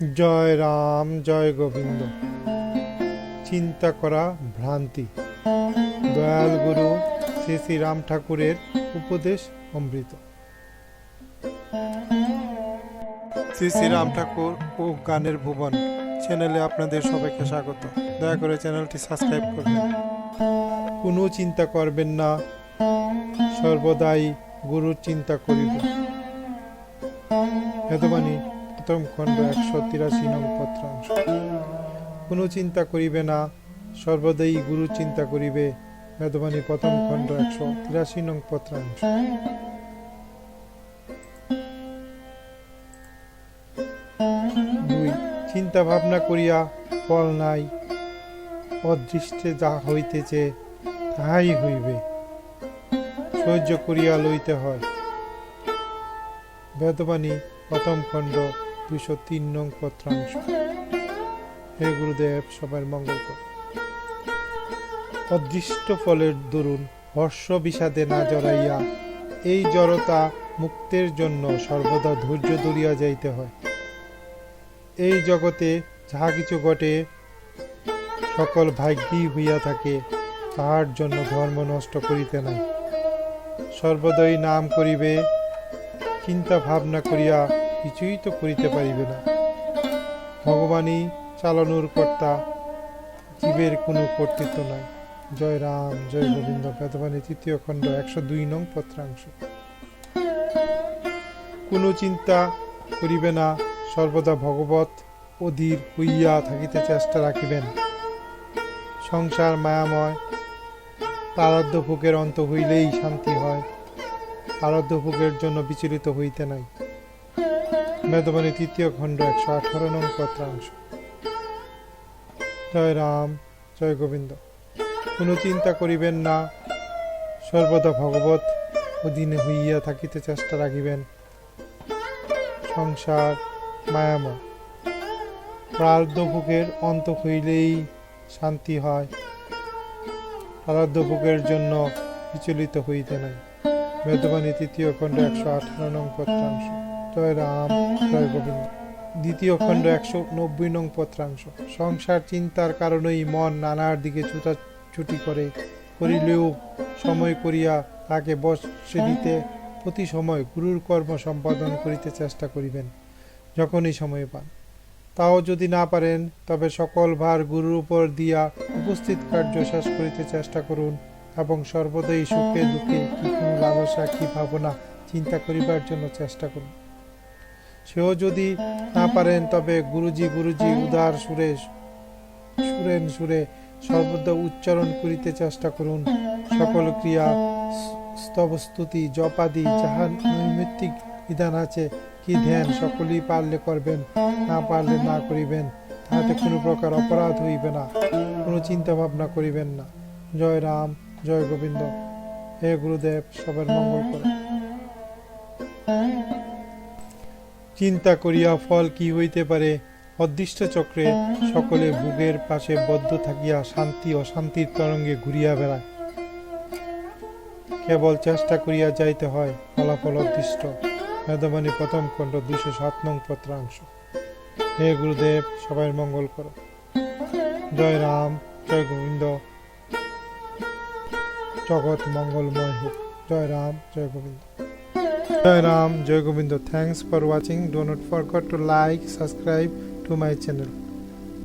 জয় রাম, জয় গোবিন্দ। চিন্তা করা ভ্রান্তি। দয়াল গুরু শ্রী শ্রী রাম ঠাকুরের উপদেশ অমৃত। শ্রী শ্রী রাম ঠাকুর ও গানের ভুবন চ্যানেলে আপনাদের সবাইকে স্বাগত। দয়া করে চ্যানেলটি সাবস্ক্রাইব করবেন। কোনো চিন্তা করবেন না। সর্বদাই গুরুর চিন্তা করিব হেতবাণী প্রথম খণ্ড একশো তিরাশি নং পত্রাংশ কোনো চিন্তা করিবে না, সর্বদাই গুরু চিন্তা করিবে বেদবাণী প্রথম খণ্ড একশো তিরাশি নং পত্রাংশ দুই চিন্তা ভাবনা করিয়া ফল নাই, অদৃষ্টে যা হইতেছে তাহাই হইবে। সহ্য করিয়া লইতে হয়। বেদবাণী প্রথম খণ্ড দুইশো তিন নং পত্রাংশ। হে গুরুদেব সবার মঙ্গল কর অদৃষ্ট ফলের দরুন হর্ষ বিষাদে না জড়াইয়া, এই জড়তা মুক্তের জন্য সর্বদা ধৈর্য ধরিয়া যাইতে হয়। এই জগতে যাহা কিছু ঘটে, সকল ভাগ্যই হইয়া থাকে, তাহার জন্য ধর্ম নষ্ট করিতে নাই। সর্বদাই নাম করিবে, চিন্তা ভাবনা করিয়া কিছুই তো করিতে পারিবে না। ভগবানই চালানোর কর্তা, জীবের কোনো কর্তৃত্ব নাই। জয় রাম, জয় গোবিন্দ বেদবাণী তৃতীয় খণ্ড, একশো দুই নং পত্রাংশ। কোনো চিন্তা করিবে না, সর্বদা ভগবত অধীর হইয়া থাকিতে চেষ্টা রাখিবেন। সংসার মায়াময় প্রারব্ধ ভোগের অন্ত হইলেই শান্তি হয়। প্রারব্ধ ভোগের জন্য বিচলিত হইতে নাই। বেদবাণী তৃতীয় খণ্ড একশো আঠারো নং পত্রাংশ। জয় রাম, জয় গোবিন্দ। কোনো চিন্তা করিবেন না। সর্বদা ভগবত অধীনে হইয়া থাকিতে চেষ্টা রাখিবেন। সংসার মায়াময়। প্রারব্ধ ভোগের অন্ত হইলেই শান্তি হয়। প্রারব্ধ ভোগের জন্য বিচলিত হইতে নাই। বেদবাণী তৃতীয় খণ্ড একশো আঠারো নং পত্রাংশ। জয় রাম জয় গোবিন্দ। দ্বিতীয় খণ্ড একশো নব্বই নং পত্রাংশ। সংসার চিন্তার কারণেই মন নানার দিকে ছুটাছুটি করে, করিলেও সময় করিয়া তাকে বসে দিতে প্রতি সময় গুরুর কর্ম সম্পাদন করিতে চেষ্টা করিবেন, যখনই সময় পান। তাও যদি না পারেন, তবে সকল ভার গুরুর উপর দিয়া উপস্থিত কার্য শেষ করিতে চেষ্টা করুন এবং সর্বদাই সুখে দুঃখে কি কোনো লালসা, কি ভাবনা, চিন্তা করিবার জন্য চেষ্টা করুন। সেও যদি না পারেন, তবে গুরুজি গুরুজি উদার সুরে, সুরেন সুরে সর্বদা উচ্চারণ করিতে চেষ্টা করুন। সকল ক্রিয়া, স্তবস্তুতি, জপাদি, যাহা নৈমিত্তিক বিধান আছে, কি ধ্যান সকলেই পারলে করবেন, না পারলে না করিবেন, তাহাতে কোনো প্রকার অপরাধ হইবে না, কোনো চিন্তা ভাবনা করিবেন না। জয় রাম, জয় গোবিন্দ। হে গুরুদেব, সবার মঙ্গল করে। চিন্তা করিয়া ফল কি হইতে পারে? অদৃষ্ট চক্রে সকলে ভোগের পাশে বদ্ধ থাকিয়া শান্তি অশান্তির তরঙ্গে ঘুরিয়া বেড়ায়। কেবল চেষ্টা করিয়া যাইতে হয়, ফলাফল অদৃষ্ট। মেদবাণী প্রথম খণ্ড, দুইশো সাত নং পত্রাংশ। হে গুরুদেব, সবাই মঙ্গল করো। জয় রাম, জয় গোবিন্দ। জগৎ মঙ্গলময় হোক। জয় রাম, জয় গোবিন্দ। জয় রাম জয় Govinda thanks for watching do not forgot to like subscribe to my channel.